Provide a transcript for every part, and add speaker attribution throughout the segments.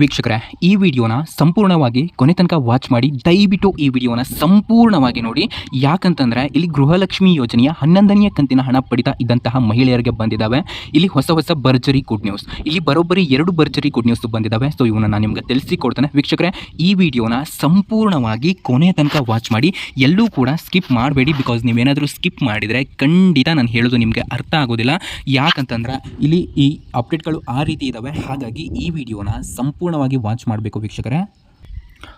Speaker 1: ವೀಕ್ಷಕರೇ, ಈ ವಿಡಿಯೋನ ಸಂಪೂರ್ಣವಾಗಿ ಕೊನೆ ತನಕ ವಾಚ್ ಮಾಡಿ, ದಯವಿಟ್ಟು ಈ ವಿಡಿಯೋನ ಸಂಪೂರ್ಣವಾಗಿ ನೋಡಿ. ಯಾಕಂತಂದ್ರೆ, ಇಲ್ಲಿ ಗೃಹಲಕ್ಷ್ಮಿ ಯೋಜನೆಯ ಹನ್ನೊಂದನೆಯ ಕಂತಿನ ಹಣ ಪಡಿತಾ ಇದ್ದಂತಹ ಮಹಿಳೆಯರಿಗೆ ಬಂದಿದ್ದಾವೆ. ಇಲ್ಲಿ ಹೊಸ ಹೊಸ ಭರ್ಜರಿ ಗುಡ್ ನ್ಯೂಸ್ ಇಲ್ಲಿ ಬರೋಬ್ಬರಿ ಎರಡು ಭರ್ಜರಿ ಗುಡ್ ನ್ಯೂಸ್ ಬಂದಿದ್ದಾವೆ. ಸೊ ಇವನ್ನ ನಾನು ನಿಮ್ಗೆ ತಿಳಿಸಿಕೊಡ್ತೇನೆ. ವೀಕ್ಷಕರೇ, ಈ ವಿಡಿಯೋನ ಸಂಪೂರ್ಣವಾಗಿ ಕೊನೆ ತನಕ ವಾಚ್ ಮಾಡಿ. ಎಲ್ಲೂ ಕೂಡ ಸ್ಕಿಪ್ ಮಾಡಬೇಡಿ ಬಿಕಾಸ್ ನೀವೇನಾದರೂ ಸ್ಕಿಪ್ ಮಾಡಿದರೆ ಖಂಡಿತ ನಾನು ಹೇಳೋದು ನಿಮಗೆ ಅರ್ಥ ಆಗೋದಿಲ್ಲ. ಯಾಕಂತಂದ್ರೆ, ಇಲ್ಲಿ ಈ ಅಪ್ಡೇಟ್ಗಳು ಆ ರೀತಿ ಇದ್ದಾವೆ ಹಾಗಾಗಿ ಈ ವಿಡಿಯೋನ ಸಂಪೂರ್ಣವಾಗಿ ವಾಚ್ ಮಾಡಬೇಕು ವೀಕ್ಷಕರೇ.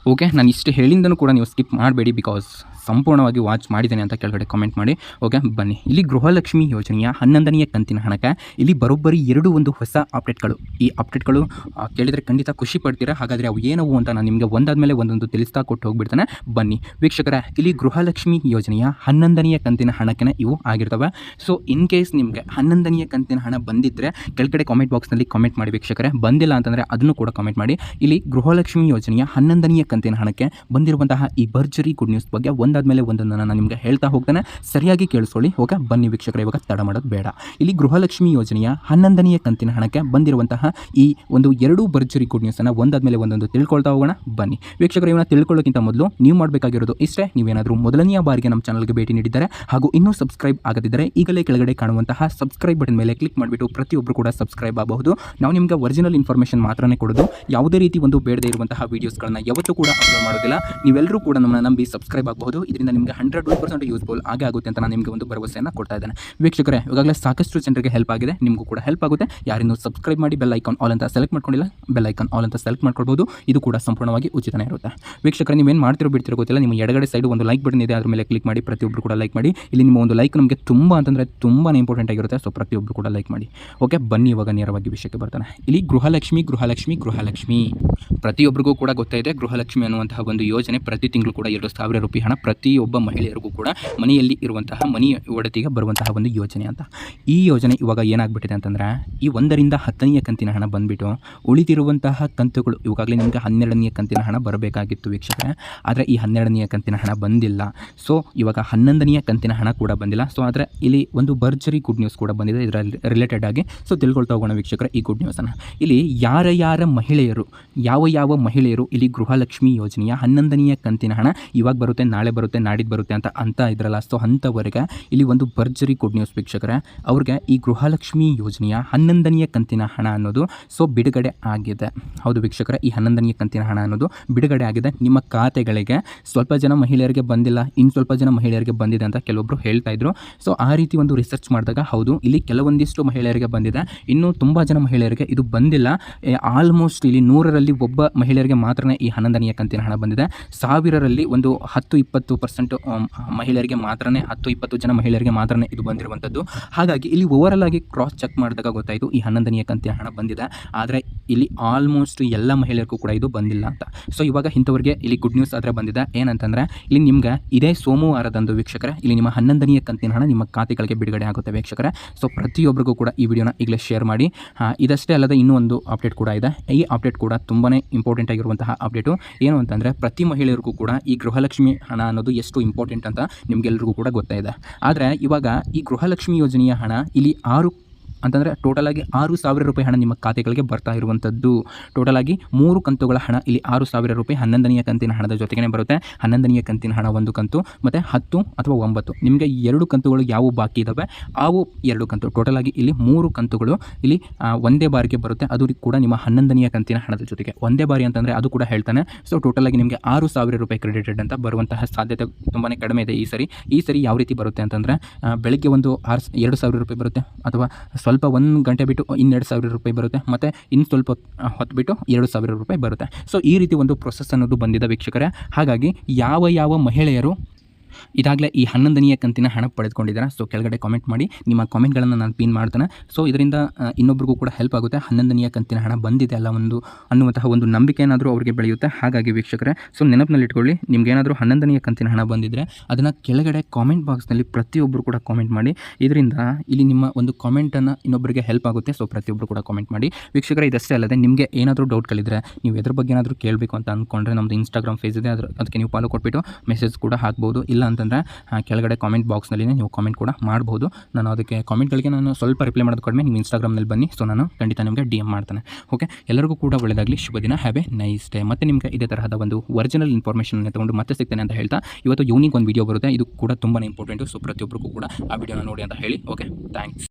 Speaker 1: ಓಕೆ ನಾನು ಇಷ್ಟು ಹೇಳಿಂದನೂ ಕೂಡ ನೀವು ಸ್ಕಿಪ್ ಮಾಡಬೇಡಿ ಬಿಕಾಸ್ ಸಂಪೂರ್ಣವಾಗಿ ವಾಚ್ ಮಾಡಿದ್ದೇನೆ ಅಂತ ಕೆಳಗಡೆ ಕಾಮೆಂಟ್ ಮಾಡಿ. ಓಕೆ ಬನ್ನಿ. ಇಲ್ಲಿ ಗೃಹಲಕ್ಷ್ಮಿ ಯೋಜನೆಯ ಹನ್ನೊಂದನೆಯ ಕಂತಿನ ಹಣಕ್ಕೆ ಇಲ್ಲಿ ಬರೋಬ್ಬರಿ ಎರಡು ಒಂದು ಹೊಸ ಅಪ್ಡೇಟ್ಗಳು ಈ ಅಪ್ಡೇಟ್ಗಳು ಕೇಳಿದರೆ ಖಂಡಿತ ಖುಷಿ ಪಡ್ತೀರಾ? ಹಾಗಾದರೆ ಅವು ಏನವು ಅಂತ ನಾನು ನಿಮಗೆ ಒಂದಾದ ಮೇಲೆ ಒಂದೊಂದು ತಿಳಿಸ್ತಾ ಕೊಟ್ಟು ಹೋಗ್ಬಿಡ್ತಾನೆ. ಬನ್ನಿ. ವೀಕ್ಷಕರೇ, ಇಲ್ಲಿ ಗೃಹಲಕ್ಷ್ಮಿ ಯೋಜನೆಯ ಹನ್ನೊಂದನೆಯ ಕಂತಿನ ಹಣಕ್ಕೆ ಇವು ಆಗಿರ್ತವೆ. ಸೊ ಇನ್ ಕೇಸ್ ನಿಮಗೆ ಹನ್ನೊಂದನೆಯ ಕಂತಿನ ಹಣ ಬಂದಿದ್ದರೆ ಕೆಳಗಡೆ ಕಾಮೆಂಟ್ ಬಾಕ್ಸ್ನಲ್ಲಿ ಕಾಮೆಂಟ್ ಮಾಡಿ ವೀಕ್ಷಕರೇ. ಬಂದಿಲ್ಲ ಅಂತಂದರೆ ಅದನ್ನು ಕೂಡ ಕಾಮೆಂಟ್ ಮಾಡಿ. ಇಲ್ಲಿ ಗೃಹಲಕ್ಷ್ಮಿ ಯೋಜನೆಯ ಹನ್ನೊಂದನೆಯ ಕಂತಿನ ಹಣಕ್ಕೆ ಬಂದಿರುವಂತಹ ಈ ಭರ್ಜರಿ ಗುಡ್ ನ್ಯೂಸ್ ಬಗ್ಗೆ ಒಂದಾದ್ಮೇಲೆ ಒಂದನ್ನು ನಾನು ನಿಮಗೆ ಹೇಳ್ತಾ ಹೋಗ್ತಾನೆ. ಸರಿಯಾಗಿ ಕೇಳಿಸ್ಕೊಳ್ಳಿ, ಓಕೆ? ಬನ್ನಿ ವೀಕ್ಷಕರು, ಇವಾಗ ತಡ ಮಾಡೋದು ಬೇಡ. ಇಲ್ಲಿ ಗೃಹಲಕ್ಷ್ಮಿ ಯೋಜನೆಯ ಹನ್ನೊಂದನೆಯ ಕಂತಿನ ಹಣಕ್ಕೆ ಬಂದಿರುವಂತಹ ಈ ಒಂದು ಎರಡು ಭರ್ಜರಿ ಗುಡ್ ನ್ಯೂಸನ್ನು ಒಂದಾದ್ಮೇಲೆ ಒಂದೊಂದು ತಿಳ್ಕೊಳ್ತಾ ಹೋಗೋಣ. ಬನ್ನಿ. ವೀಕ್ಷಕರು, ಇವನ್ನ ತಿಳ್ಕೊಳ್ಳೋಕ್ಕಿಂತ ಮೊದಲು ನೀವು ಮಾಡಬೇಕಾಗಿರೋದು ಇಷ್ಟೇ. ನೀವೇನಾದರೂ ಮೊದಲನೆಯ ಬಾರಿಗೆ ನಮ್ಮ ಚಾನಲ್ಗೆ ಭೇಟಿ ನೀಡಿದ್ದಾರೆ ಹಾಗೂ ಇನ್ನೂ ಸಬ್ಸ್ಕ್ರೈಬ್ ಆಗದಿದ್ದರೆ ಈಗಲೇ ಕೆಳಗಡೆ ಕಾಣುವಂತಹ ಸಬ್ಸ್ಕ್ರೈಬ್ ಬಟನ್ ಮೇಲೆ ಕ್ಲಿಕ್ ಮಾಡಿಬಿಟ್ಟು ಪ್ರತಿಯೊಬ್ಬರು ಕೂಡ ಸಬ್ಸ್ಕ್ರೈಬ್ ಆಗಬಹುದು. ನಾವು ನಿಮಗೆ ಒರಿಜಿನಲ್ ಇನ್ಫಾರ್ಮೇಷನ್ ಮಾತ್ರನೇ ಕೊಡೋದು. ಯಾವುದೇ ರೀತಿ ಒಂದು ಬೇಡದೇ ಇರುವಂತಹ ವೀಡಿಯೋಸ್ಗಳನ್ನ ಯಾವತ್ತೂ ಕೂಡ ಅಪ್ಲೋಡ್ ಮಾಡೋದಿಲ್ಲ. ನೀವೆಲ್ಲರೂ ಕೂಡ ನಮ್ಮನ್ನು ನಂಬಿ ಸಬ್ಸ್ಕ್ರೈಬ್ ಆಗಬಹುದು. ಇದರಿಂದ ನಿಮಗೆ ಹಂಡ್ರೆಡ್ ಒನ್ ಪರ್ಸೆಂಟ್ ಯೂಸ್ಫುಲ್ ಆಗೇ ಆಗುತ್ತೆ ಅಂತ ನಾನು ನಿಮಗೆ ಒಂದು ಭರವಸೆಯನ್ನು ಕೊಡ್ತಾ ಇದ್ದೇನೆ. ವೀಕ್ಷಕರೇ, ಇವಾಗಲೇ ಸಾಕಷ್ಟು ಜನರಿಗೆ ಹೆಲ್ಪ್ ಆಗಿದೆ. ನಿಮಗೂ ಕೂಡ ಹೆಲ್ಪ್ ಆಗುತ್ತೆ. ಯಾರಿನ್ನೂ ಸಬ್ಸ್ಕ್ರೈಬ್ ಮಾಡಿ ಬೆಲ್ ಐಕಾನ್ ಆಲ್ ಅಂತ ಸೆಲೆಕ್ಟ್ ಮಾಡ್ಕೊಂಡಿಲ್ಲ ಬೆಲ್ ಐಕಾನ್ ಆಲ್ ಅಂತ ಸೆಲೆಕ್ಟ್ ಮಾಡ್ಕೊಳ್ಬೋದು ಇದು ಕೂಡ ಸಂಪೂರ್ಣವಾಗಿ ಉಚಿತನೇ ಇರುತ್ತೆ. ವೀಕ್ಷಕರೇ ಏನು ಮಾಡ್ತಿರೋ ಬಿಡ್ತಿರೋ ಗೊತ್ತಿಲ್ಲ. ನಿಮ್ಮ ಎಡಗಡೆ ಸೈಡ್ ಒಂದು ಲೈಕ್ ಬಟನ್ ಇದೆ. ಅದ್ರ ಮೇಲೆ ಕ್ಲಿಕ್ ಮಾಡಿ ಪ್ರತಿಯೊಬ್ಬರು ಕೂಡ ಲೈಕ್ ಮಾಡಿ. ಇಲ್ಲಿ ನಿಮ್ಮ ಒಂದು ಲೈಕ್ ನಮಗೆ ತುಂಬ ಅಂತಂದರೆ ತುಂಬಾ ಇಂಪಾರ್ಟೆಂಟ್ ಆಗಿರುತ್ತೆ. ಸೊ ಪ್ರತಿಯೊಬ್ಬರು ಕೂಡ ಲೈಕ್ ಮಾಡಿ. ಓಕೆ ಬನ್ನಿ ಇವಾಗ ನೇರವಾಗಿ ವಿಷಯಕ್ಕೆ ಬರ್ತಾನೆ. ಇಲ್ಲಿ ಗೃಹಲಕ್ಷ್ಮಿ ಗೃಹಲಕ್ಷ್ಮಿ ಗೃಹಲಕ್ಷ್ಮಿ. ಪ್ರತಿಯೊಬ್ಬರಿಗೂ ಕೂಡ ಗೊತ್ತಾಯಿದೆ ಗೃಹಲಕ್ಷ್ಮಿ ಅನ್ನುವಂತಹ ಒಂದು ಯೋಜನೆ ಪ್ರತಿ ತಿಂಗಳು ಕೂಡ ಎರಡು ಸಾವಿರ ರೂಪಾಯಿ ಹಣ ಪ್ರತಿಯೊಬ್ಬ ಮಹಿಳೆಯರಿಗೂ ಕೂಡ ಮನೆಯಲ್ಲಿ ಇರುವಂತಹ ಮನಿ ಒಡತಿಗೆ ಬರುವಂತಹ ಒಂದು ಯೋಜನೆ ಅಂತ. ಈ ಯೋಜನೆ ಇವಾಗ ಏನಾಗ್ಬಿಟ್ಟಿದೆ ಅಂತಂದರೆ, ಈ ಒಂದರಿಂದ ಹತ್ತನೆಯ ಕಂತಿನ ಹಣ ಬಂದುಬಿಟ್ಟು ಉಳಿದಿರುವಂತಹ ಕಂತುಗಳು ಇವಾಗಲೇ ನಿಮಗೆ ಹನ್ನೆರಡನೆಯ ಕಂತಿನ ಹಣ ಬರಬೇಕಾಗಿತ್ತು ವೀಕ್ಷಕರ. ಆದರೆ ಈ ಹನ್ನೆರಡನೆಯ ಕಂತಿನ ಹಣ ಬಂದಿಲ್ಲ. ಸೊ ಇವಾಗ ಹನ್ನೊಂದನೆಯ ಕಂತಿನ ಹಣ ಕೂಡ ಬಂದಿಲ್ಲ. ಸೊ ಆದರೆ ಇಲ್ಲಿ ಒಂದು ಭರ್ಜರಿ ಗುಡ್ ನ್ಯೂಸ್ ಕೂಡ ಬಂದಿದೆ. ಇದರ ರಿಲೇಟೆಡ್ ಆಗಿ. ಸೊ ತಿಳ್ಕೊಳ್ತಾ ಹೋಗೋಣ ವೀಕ್ಷಕರ ಈ ಗುಡ್ ನ್ಯೂಸನ್ನು ಇಲ್ಲಿ ಯಾರ ಯಾರ ಮಹಿಳೆಯರು, ಯಾವ ಯಾವ ಮಹಿಳೆಯರು ಇಲ್ಲಿ ಗೃಹಲಕ್ಷ್ಮಿ ಯೋಜನೆಯ ಹನ್ನೊಂದನೆಯ ಕಂತಿನ ಹಣ ಇವಾಗ ಬರುತ್ತೆ, ನಾಳೆ ಬರುತ್ತೆ, ನಾಡಿದ್ದು ಬರುತ್ತೆ ಅಂತ ಅಂತ ಇದ್ರಲ್ಲ. ಸೊ ಅಂಥವರೆಗೆ ಇಲ್ಲಿ ಒಂದು ಭರ್ಜರಿ ಗುಡ್ ನ್ಯೂಸ್ ವೀಕ್ಷಕರ. ಅವ್ರಿಗೆ ಈ ಗೃಹಲಕ್ಷ್ಮಿ ಯೋಜನೆಯ ಹನ್ನೊಂದನೆಯ ಕಂತಿನ ಹಣ ಅನ್ನೋದು ಸೊ ಬಿಡುಗಡೆ ಆಗಿದೆ. ಹೌದು ವೀಕ್ಷಕರ, ಈ ಹನ್ನೊಂದನೆಯ ಕಂತಿನ ಹಣ ಅನ್ನೋದು ಬಿಡುಗಡೆ ಆಗಿದೆ. ನಿಮ್ಮ ಖಾತೆಗಳಿಗೆ ಸ್ವಲ್ಪ ಜನ ಮಹಿಳೆಯರಿಗೆ ಬಂದಿಲ್ಲ, ಇನ್ನು ಸ್ವಲ್ಪ ಜನ ಮಹಿಳೆಯರಿಗೆ ಬಂದಿದೆ ಅಂತ ಕೆಲವೊಬ್ಬರು ಹೇಳ್ತಾ ಇದ್ರು. ಸೊ ಆ ರೀತಿ ಒಂದು ರಿಸರ್ಚ್ ಮಾಡಿದಾಗ, ಹೌದು, ಇಲ್ಲಿ ಕೆಲವೊಂದಿಷ್ಟು ಮಹಿಳೆಯರಿಗೆ ಬಂದಿದೆ. ಇನ್ನು ತುಂಬ ಜನ ಮಹಿಳೆಯರಿಗೆ ಇದು ಬಂದಿಲ್ಲ. ಆಲ್ಮೋಸ್ಟ್ ಇಲ್ಲಿ ನೂರರಲ್ಲಿ ಒಬ್ಬ ಮಹಿಳೆಯರಿಗೆ ಮಾತ್ರನೇ ಈ ಹನ್ನೊಂದನೆಯ ಕಂತಿನ ಹಣ ಬಂದಿದೆ. ಸಾವಿರರಲ್ಲಿ ಒಂದು ಹತ್ತು ಇಪ್ಪತ್ತು ಪರ್ಸೆಂಟ್ ಮಹಿಳೆಯರಿಗೆ ಮಾತ್ರನೇ, ಹತ್ತು ಇಪ್ಪತ್ತು ಜನ ಮಹಿಳೆಯರಿಗೆ ಮಾತ್ರನೇ ಇದು ಬಂದಿರುವಂಥದ್ದು. ಹಾಗಾಗಿ ಇಲ್ಲಿ ಓವರಲ್ ಆಗಿ ಕ್ರಾಸ್ ಚೆಕ್ ಮಾಡಿದಾಗ ಗೊತ್ತಾಯಿತು, ಈ ಹನ್ನೊಂದನೆಯ ಕಂತಿನ ಹಣ ಬಂದಿದೆ. ಆದರೆ ಇಲ್ಲಿ ಆಲ್ಮೋಸ್ಟ್ ಎಲ್ಲ ಮಹಿಳೆಯರಿಗೂ ಕೂಡ ಇದು ಬಂದಿಲ್ಲ ಅಂತ. ಸೊ ಇವಾಗ ಇಂಥವ್ರಿಗೆ ಇಲ್ಲಿ ಗುಡ್ ನ್ಯೂಸ್ ಆದರೆ ಬಂದಿದೆ. ಏನಂತಂದರೆ, ಇಲ್ಲಿ ನಿಮ್ಗೆ ಇದೇ ಸೋಮವಾರದಂದು ವೀಕ್ಷಕರೇ, ಇಲ್ಲಿ ನಿಮ್ಮ ಹನ್ನೊಂದನೆಯ ಕಂತಿನ ಹಣ ನಿಮ್ಮ ಖಾತೆಗಳಿಗೆ ಬಿಡುಗಡೆ ಆಗುತ್ತೆ ವೀಕ್ಷಕರೇ. ಸೊ ಪ್ರತಿಯೊಬ್ಬರಿಗೂ ಕೂಡ ಈ ವಿಡಿಯೋನ ಈಗಲೇ ಶೇರ್ ಮಾಡಿ. ಇದಷ್ಟೇ ಅಲ್ಲದೆ ಇನ್ನೂ ಒಂದು ಅಪ್ಡೇಟ್ ಕೂಡ ಇದೆ. ಈ ಅಪ್ಡೇಟ್ ಕೂಡ ತುಂಬಾ ಇಂಪಾರ್ಟೆಂಟ್ ಆಗಿರುವಂತಹ ಅಪ್ಡೇಟು ಏನು ಅಂತಂದರೆ ಪ್ರತಿ ಮಹಿಳೆಯರಿಗೂ ಕೂಡ ಈ ಗೃಹಲಕ್ಷ್ಮಿ ಹಣ ಅನ್ನೋದು ಎಷ್ಟು ಇಂಪಾರ್ಟೆಂಟ್ ಅಂತ ನಿಮಗೆಲ್ಲರಿಗೂ ಕೂಡ ಗೊತ್ತಾಯಿದೆ. ಆದರೆ ಇವಾಗ ಈ ಗೃಹಲಕ್ಷ್ಮಿ ಯೋಜನೆಯ ಹಣ ಇಲ್ಲಿ ಆರು ಅಂತಂದರೆ ಟೋಟಲಾಗಿ ಆರು ಸಾವಿರ ರೂಪಾಯಿ ಹಣ ನಿಮ್ಮ ಖಾತೆಗಳಿಗೆ ಬರ್ತಾ ಇರುವಂಥದ್ದು ಟೋಟಲಾಗಿ ಮೂರು ಕಂತುಗಳ ಹಣ, ಇಲ್ಲಿ ಆರು ಸಾವಿರ ರೂಪಾಯಿ ಹನ್ನೊಂದನೆಯ ಕಂತಿನ ಹಣದ ಜೊತೆಗೇ ಬರುತ್ತೆ. ಹನ್ನೊಂದನೆಯ ಕಂತಿನ ಹಣ ಒಂದು ಕಂತು, ಮತ್ತು ಹತ್ತು ಅಥವಾ ಒಂಬತ್ತು. ನಿಮಗೆ ಎರಡು ಕಂತುಗಳು ಯಾವುವು ಬಾಕಿ ಇದ್ದಾವೆ ಅವು ಎರಡು ಕಂತು. ಟೋಟಲಾಗಿ ಇಲ್ಲಿ ಮೂರು ಕಂತುಗಳು ಇಲ್ಲಿ ಒಂದೇ ಬಾರಿಗೆ ಬರುತ್ತೆ. ಅದು ಕೂಡ ನಿಮ್ಮ ಹನ್ನೊಂದನೆಯ ಕಂತಿನ ಹಣದ ಜೊತೆಗೆ. ಒಂದೇ ಬಾರಿ ಅಂತಂದರೆ ಅದು ಕೂಡ ಹೇಳ್ತಾನೆ. ಸೊ ಟೋಟಲಾಗಿ ನಿಮಗೆ ಆರು ಸಾವಿರ ರೂಪಾಯಿ ಕ್ರೆಡಿಟೆಡ್ ಅಂತ ಬರುವಂತಹ ಸಾಧ್ಯತೆ ತುಂಬಾ ಕಡಿಮೆ ಇದೆ ಈ ಸರಿ. ಈ ಸರಿ ಯಾವ ರೀತಿ ಬರುತ್ತೆ ಅಂತಂದರೆ ಬೆಳಗ್ಗೆ ಒಂದು ಆರು ಎರಡು ಸಾವಿರ ರೂಪಾಯಿ ಬರುತ್ತೆ, ಅಥವಾ ಸ್ವಲ್ಪ ಒಂದು ಗಂಟೆ ಬಿಟ್ಟು ಇನ್ನೆರಡು ಸಾವಿರ ರೂಪಾಯಿ ಬರುತ್ತೆ. ಮತ್ತು ಇನ್ನು ಸ್ವಲ್ಪ ಹೊತ್ತು- ಬಿಟ್ಟು ಎರಡು ಸಾವಿರ ರೂಪಾಯಿ ಬರುತ್ತೆ. ಸೊ ಈ ರೀತಿ ಒಂದು ಪ್ರೊಸೆಸ್ ಅನ್ನೋದು ಬಂದಿದೆ ವೀಕ್ಷಕರೇ. ಹಾಗಾಗಿ ಯಾವ ಯಾವ ಮಹಿಳೆಯರು ಇದಾಗಲೇ ಈ ಹನ್ನೊಂದನೆಯ ಕಂತಿನ ಹಣ ಪಡೆದುಕೊಂಡಿದ್ದೀರಾ. ಸೊ ಕೆಳಗಡೆ ಕಾಮೆಂಟ್ ಮಾಡಿ. ನಿಮ್ಮ ಕಾಮೆಂಟ್ಗಳನ್ನು ನಾನು ಪಿನ್ ಮಾಡ್ತೇನೆ. ಸೊ ಇದರಿಂದ ಇನ್ನೊಬ್ಬರಿಗೂ ಕೂಡ ಹೆಲ್ಪ್ ಆಗುತ್ತೆ. ಹನ್ನೊಂದನೆಯ ಕಂತಿನ ಹಣ ಬಂದಿದೆ ಅಲ್ಲ ಒಂದು ಅನ್ನುವಂತಹ ಒಂದು ನಂಬಿಕೆ ಏನಾದರೂ ಅವರಿಗೆ ಬೆಳೆಯುತ್ತೆ. ಹಾಗಾಗಿ ವೀಕ್ಷಕರೇ ಸೊ ನೆನಪಿನಲ್ಲಿ ಇಟ್ಕೊಳ್ಳಿ ನಿಮ್ಗೆ ಏನಾದರೂ ಹನ್ನೊಂದನೆಯ ಕಂತಿನ ಹಣ ಬಂದಿದ್ದರೆ ಅದನ್ನು ಕೆಳಗಡೆ ಕಾಮೆಂಟ್ ಬಾಕ್ಸ್ನಲ್ಲಿ ಪ್ರತಿಯೊಬ್ಬರು ಕೂಡ ಕಾಮೆಂಟ್ ಮಾಡಿ. ಇದರಿಂದ ಇಲ್ಲಿ ನಿಮ್ಮ ಒಂದು ಕಾಮೆಂಟನ್ನು ಇನ್ನೊಬ್ಬರಿಗೆ ಹೆಲ್ಪ್ ಆಗುತ್ತೆ. ಸೊ ಪ್ರತಿಯೊಬ್ಬರು ಕೂಡ ಕಾಮೆಂಟ್ ಮಾಡಿ. ವೀಕ್ಷಕರೇ, ಇದಷ್ಟೇ ಅಲ್ಲದೆ ನಿಮಗೆ ಏನಾದರೂ ಡೌಟ್ಗಳಿದ್ರೆ ನೀವು ಎದ್ರ ಬಗ್ಗೆ ಏನಾದರೂ ಕೇಳಬೇಕು ಅಂತ ಅಂದ್ಕೊಂಡ್ರೆ ನಮ್ಮದು ಇನ್ಸ್ಟಾಗ್ರಾಮ್ ಫೇಸ್ ಇದೆ. ಅದಕ್ಕೆ ನೀವು ಫಾಲೋ ಕೊಟ್ಬಿಟ್ಟು ಮೆಸೇಜ್ ಕೂಡ ಹಾಕ್ಬೋದು. ಇಲ್ಲ ಅಂತಂದರೆ ಕೆಳಗಡೆ ಕಾಮೆಂಟ್ ಬಾಕ್ಸ್ನಲ್ಲಿ ನೀವು ಕಾಮೆಂಟ್ ಕೂಡ ಮಾಡ್ಬೋದು. ನಾನು ಅದಕ್ಕೆ ಕಾಮೆಂಟ್ಗಳಿಗೆ ನಾನು ಸ್ವಲ್ಪ ರಿಪ್ಲೈ ಮಾಡೋದು ಕಡಿಮೆ ನೀವು ಇನ್ಸ್ಟಾಗ್ರಾಮ್ನಲ್ಲಿ ಬನ್ನಿ. ಸೊ ನಾನು ಖಂಡಿತ ನಿಮಗೆ ಡಿ ಎಂ ಮಾಡ್ತಾನೆ. ಓಕೆ ಎಲ್ಲರಿಗೂ ಕೂಡ ಒಳ್ಳೆಯದಾಗಲಿ ಶುಭ ದಿನ. ಹ್ಯಾವ್ ಎ ನೈಸ್ ಡೇ ಮತ್ತೆ ನಿಮಗೆ ಇದೇ ತರಹದ ಒಂದು ಒರಿಜಿನಲ್ ಇನ್ಫಾರ್ಮೇಷನ್ ತಗೊಂಡು ಮತ್ತೆ ಸಿಗ್ತೇನೆ ಅಂತ ಹೇಳ್ತಾ, ಇವತ್ತು ಯೂನಿಕ್ ಒಂದು ವಿಡಿಯೋ ಬರುತ್ತೆ. ಇದು ಕೂಡ ತುಂಬಾ ಇಂಪಾರ್ಟೆಂಟು ಸೊ ಪ್ರತಿಯೊಬ್ಬರಿಗೂ ಕೂಡ ಆ ವಿಡಿಯೋನ ನೋಡಿ ಅಂತ ಹೇಳಿ. Okay thanks